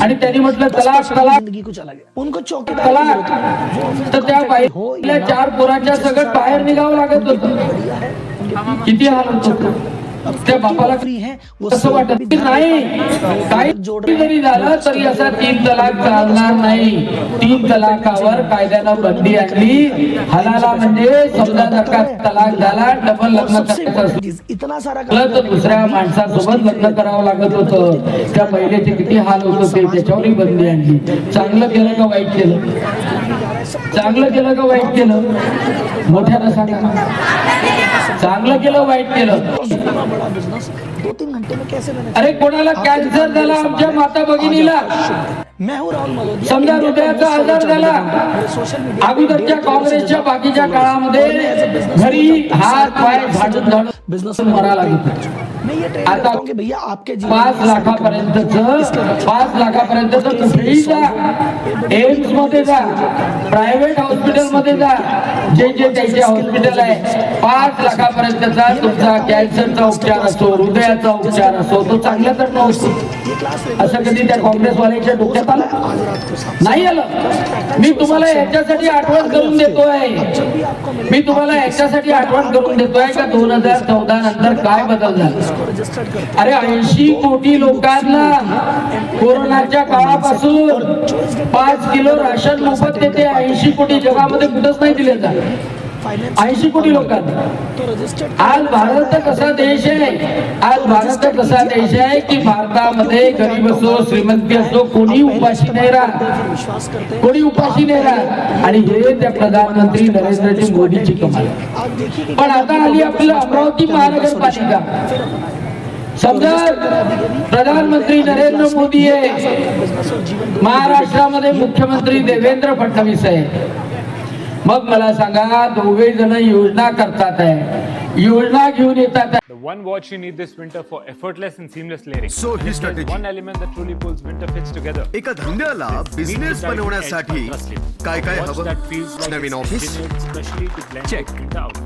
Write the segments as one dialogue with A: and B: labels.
A: आणि त्यांनी म्हटलं तलाक तलाक.
B: जिंदगी को चला गया उनको चौकीदार की
A: तलाक.
B: जरूरत है। जो ऑफिसर
A: तर त्या
B: हो,
A: बाईला चार पोरांच्या सगळं बाहेर निघावं लागत होतं.
B: बढ़िया है
A: किती हाल होत होतं. त्या बापाला
B: सोच
A: वाटत नाही. काही जरी झालं तरी असा तीन तलाक चालणार नाही. तीन तलाकावर कायद्यानं बंदी आणली. हलाला म्हणजे समजा जर का तलाक झाला डबल लग्न करायचं
B: इतना सारा
A: तर दुसऱ्या माणसासोबत लग्न करावं लागत होतं. त्या महिलेचे किती हाल होत होते त्याच्यावरही बंदी आणली. चांगलं केलं का वाईट केलं? चांगलं केलं का वाईट केलं? मोठ्यानं सांगा चांगलं केलं वाईट केलं. अरे कोणाला कॅन्सर झाला? आमच्या माता भगिनीला. समजा हृदयाचा आजार झाला अगोदरच्या काँग्रेसच्या बाकीच्या काळामध्ये घरी हात पाय झाडून झाडून
B: बिजनेस
A: मरा लागत होते.
B: मैं ये ट्रेड
A: आता
B: हूँ भैया आपके
A: पाच लाखापर्यंतच पाच लाखापर्यंतच कुठेही जा एम्समध्ये जा प्रायव्हेट हॉस्पिटलमध्ये जा जे जे त्याचे हॉस्पिटल आहे पाच लाखापर्यंतचा तुमचा कॅन्सरचा उपचार असो हृदयाचा उपचार असो तो चांगल्या तर नसतो असं कधी त्या काँग्रेसवाल्याच्या डोक्यात आलं? नाही आलं. मी तुम्हाला याच्यासाठी आठवण करून देतोय. मी तुम्हाला याच्यासाठी आठवण करून देतोय का दोन हजार चौदा नंतर काय बदल झाला? अरे ऐंशी कोटी लोकांना कोरोनाच्या काळापासून पाच किलो राशन मोफत देते. ऐंशी कोटी जगामध्ये कुठंच नाही दिले जात. ऐंशी कोटी लोकांना. आज भारत कसा देश आहे? आज भारत कसा देश आहे की भारतामध्ये गरीब असो श्रीमंती असो कोणी उपाशी नाही राहत. कोणी उपाशी नाही राहत. आणि हे त्या प्रधानमंत्री नरेंद्रजी मोदीची कमाल पण आता आली आपलं अमरावती महानगरपालिका. समजा प्रधानमंत्री नरेंद्र मोदी आहे. महाराष्ट्रामध्ये मुख्यमंत्री देवेंद्र फडणवीस आहे. मग मला सांगा दोघे जण योजना करतात आहे योजना घेऊन येतात.
C: The one watch you need this winter for effortless and seamless layering.
D: So he
C: There's
D: strategy.
C: one element that truly pulls winter fits together.
D: एका धंद्याला बिझनेस बनवण्यासाठी काय काय हवं नवीन ऑफिस Check.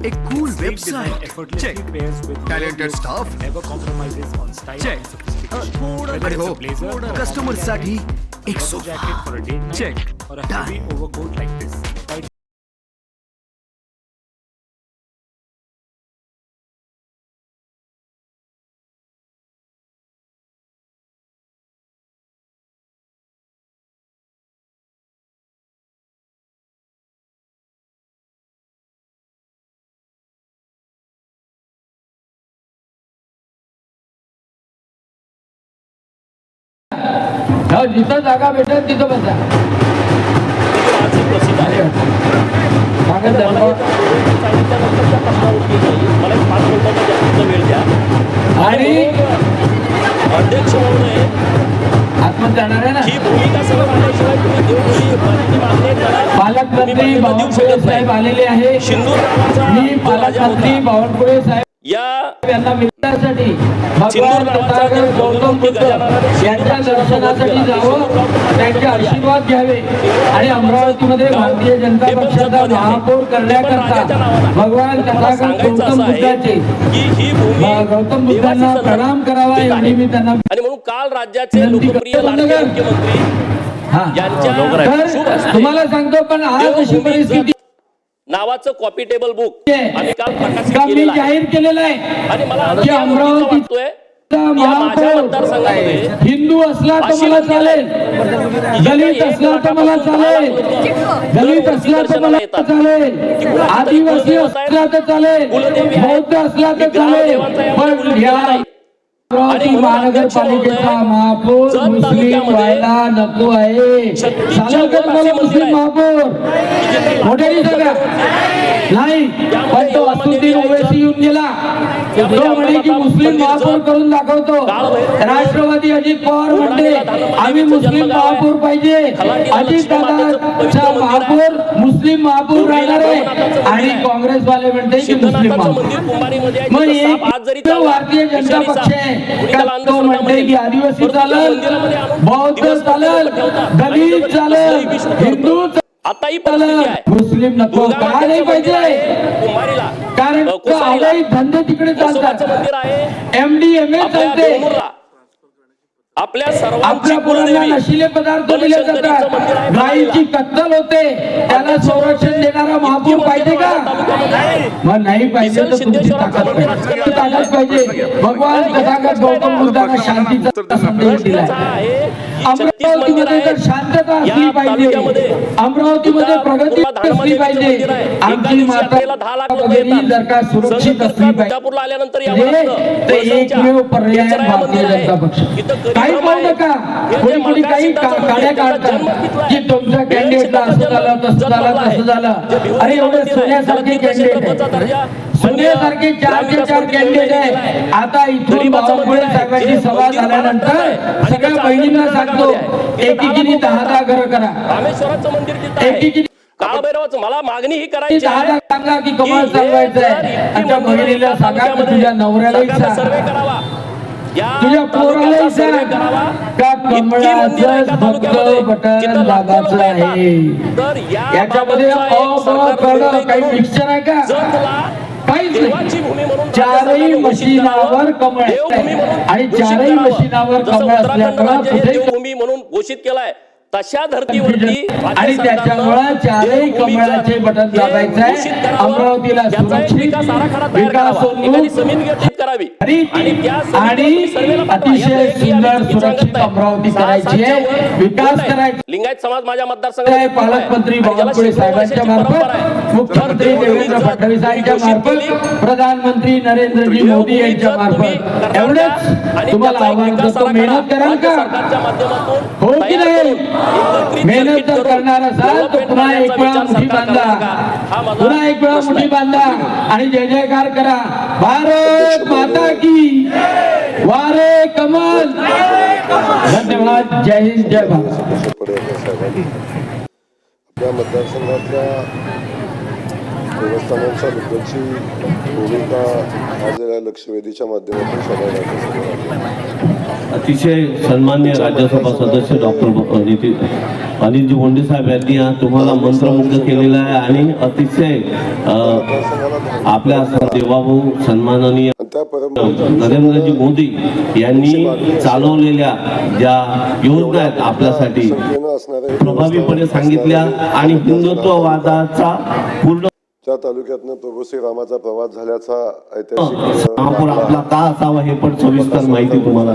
D: एक cool
C: Sleek design
D: website.
C: effortlessly
D: Check. थोडं आणि
C: it's
D: हो
C: कस्टमरसाठी
D: एक सोफा
C: jacket for
A: जिथं जागा भेटेल तिथं बसा. आणि
E: अध्यक्ष महोदय
A: आत्महत्या जाणार आहे ना?
E: ही भूमिका सगळं
A: पालकमंत्री बावनकुळे साहेब आलेले आहे.
E: सिंदूर
A: मी पालकमंत्री बावनकुळे साहेब
E: या
A: यांना मिळण्यासाठी भगवान
E: सिंदूर नावाचा
A: तथागत
E: जो
A: गौतम बुद्ध
E: गजाननाने
A: यांच्या दर्शनासाठी जावं त्यांचे आशीर्वाद घ्यावे आणि अमरावतीमध्ये भारतीय जनता
E: हे
A: पक्षाचा. महापौर
E: हे
A: करण्याकरता. भगवान तथागत गौतम बुद्धाचे
E: ही
A: बुद्धांना प्रणाम करावा. एवढी मी त्यांना
E: आणि म्हणून काल राज्याचे लोकप्रिय मुख्यमंत्री
A: हा
E: यांच्या हस्ते
A: तुम्हाला सांगतो पण आज अशी परिस्थिती
E: नावाचं कॉपी टेबल बुक आम्ही काल प्रकाशित केलेलं
A: जाहीर केलेलं आहे?
E: आणि मला वाटतोय. माझ्या मतदारसंघामध्ये
A: हिंदू असला तर मला चालेल. दलित असला तर मला चालेल. दलित असला तर मला चालेल. आदिवासी असला तर चालेल. बौद्ध असला तर चालेल. पण अमरावती महानगरपालिकेचा महापौर मुस्लिम व्हायला नको आहे. का तुम्हाला मुस्लिम महापौर. मोठ्याने सांगा. नाही पण तो असुद्दीन ओवैसी येऊन गेला. तो म्हणे की मुस्लिम महापौर करून दाखवतो. राष्ट्रवादी अजित पवार म्हणते आम्ही मुस्लिम महापौर पाहिजे. अजित दादाचा महापौर मुस्लिम महापौर राहणार आहे. आणि काँग्रेसवाले म्हणते की मुस्लिम महापौर. मग एक भारतीय जनता पक्ष आहे. तो म्हणते की आदिवासी चालेल बौद्ध चालेल. दलित चालेल हिंदू
E: आता ही
A: मुस्लिम नको. का नाही पाहिजे? कारण धंदे तिकडे
E: म्हसोबाचं
A: चालतात.
E: मंदिर आहे.
A: एमडी एम ए
E: आपल्या
A: चालते.
E: आपल्या सर्वांची
A: आपल्या मुलांना नशिले पदार्थ दिले जातात. गायीची. कत्तल होते. त्याला संरक्षण देणारा महापूर पाहिजे का? मग नाही पाहिजे तर तुमची ताकद पाहिजे. भगवान तथागत गौतम बुद्धांना शांतीचा संदेश दिलाय. अमरावतीमध्ये. शांतता
E: या
A: असली पाहिजे. अमरावतीमध्ये प्रगती असली पाहिजे. आमची माता वगैरे. जर का सुरक्षित असली पाहिजे. हे एकमेव पर्याय भारतीय. जनता पक्ष. काही
E: आहे.
A: नका.
E: हे
A: कोणी कोणी काही काड्या काढतात की. तुमच्या कॅन्डिडेटला असं झालं तसं झालं. तसं झालं. अरे एवढे सोन्यासारखे कॅन्डिडेट
E: दर्जा
A: आहे सोन्यासारखे चार ते चार कॅन्डिडेट आहे. आता इथून बावनकुळे. साहेबांची सभा झाल्यानंतर सगळ्या बहिणींना सांगतो एकीकिनी
E: दहा
A: दहा घरं करा.
E: रामेश्वराचं मंदिर
A: एकीकिनी
E: काळभैरवाचं मला मागणी ही करायची
A: सांगा की कमळ
E: की हे
A: चालवायचं आहे. सांगा तुझ्या
E: सरकारनं
A: सांग.
E: सर्वे करावा.
A: तुझ्या
E: करावा
A: का कमळाचं फक्त बटन. आहे
E: या
A: याच्यामध्ये
E: निर्णय
A: काही मिक्सर आहे का काहीच नाही चारही मशिनावर. कमळ आणि चारही. मशिनावर कमळ असल्यामुळं
E: म्हणून घोषित केलाय तशा धर्तीवरती
A: आणि त्याच्यामुळं चारही कमळाचे बटन दाबायचं. अमरावतीला सुरक्षित
E: विकास करावा. गठीत
A: आणि. अतिशय सुंदर सुरक्षित. अमरावती करायची आहे विकास. करायचा
E: लिंगायत समाज माझ्या मतदारसंघात
A: पालकमंत्री बावनकुळे साहेबांच्या. मार्फत मुख्यमंत्री
E: तर
A: देवेंद्र
E: तुम्ही घोषित
A: मार्फत. प्रधानमंत्री नरेंद्रजी मोदी यांच्या मार्फत एवढेच
E: आणि
A: तुम्हाला आव्हान करतो मेहनत कराल
E: राज्य
A: का हो की नाही? मेहनत जर
E: करून
A: करणार असाल तर पुन्हा एक वेळा मुठी बांधा. पुन्हा एक वेळा मुठी. बांधा आणि जय जयकार करा. भारत माता की वारे कमल. धन्यवाद. जय हिंद जय भारत.
F: आपल्या मतदारसंघातल्या देवस्थानांच्या बद्दलची भूमिका आज या लक्षवेधीच्या माध्यमातून समोर.
G: अतिशय सन्मान्य राज्यसभा सदस्य डॉक्टर नितीन अनिलजी बोंडे साहेब यांनी आज तुम्हाला मंत्रमुग्ध केलेला आहे आणि अतिशय आपल्या देवाभाऊ सन्माननीय नरेंद्रजी मोदी यांनी चालवलेल्या ज्या योजना आहेत आपल्यासाठी प्रभावीपणे सांगितल्या आणि हिंदुत्ववादाचा पूर्ण
F: ज्या तालुक्यातनं प्रभू श्रीरामाचा प्रवास झाल्याचा ऐतिहासिक
G: आपला का असावा हे पण सविस्तर माहिती तुम्हाला